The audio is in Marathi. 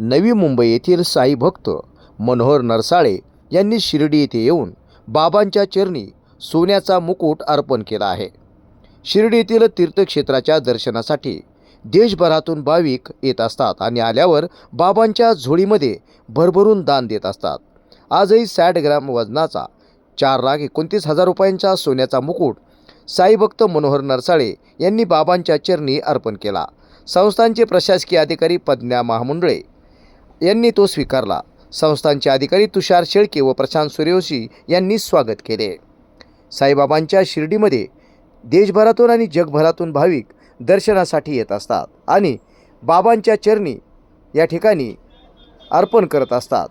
नवी मुंबई येथील साई भक्त मनोहर नरसाळे यांनी शिर्डी येथे येऊन बाबांच्या चरणी सोन्याचा मुकुट अर्पण केला आहे. शिर्डी येथील तीर्थक्षेत्राच्या दर्शनासाठी देशभरातून भाविक येत असतात आणि आल्यावर बाबांच्या झोळीमध्ये भरभरून दान देत असतात. आजही साठ ग्रॅम वजनाचा चार लाख एकोणतीस हजार रुपयांचा सोन्याचा मुकुट साईभक्त मनोहर नरसाळे यांनी बाबांच्या चरणी अर्पण केला. संस्थांचे प्रशासकीय अधिकारी पद्म्या महामुंडळे यांनी तो स्वीकारला. संस्थांचे अधिकारी तुषार शेळके व प्रशांत सूर्यवंशी यांनी स्वागत केले. साईबाबांच्या शिर्डीमध्ये देशभरातून आणि जगभरातून भाविक दर्शनासाठी येत असतात आणि बाबांच्या चरणी या ठिकाणी अर्पण करत असतात.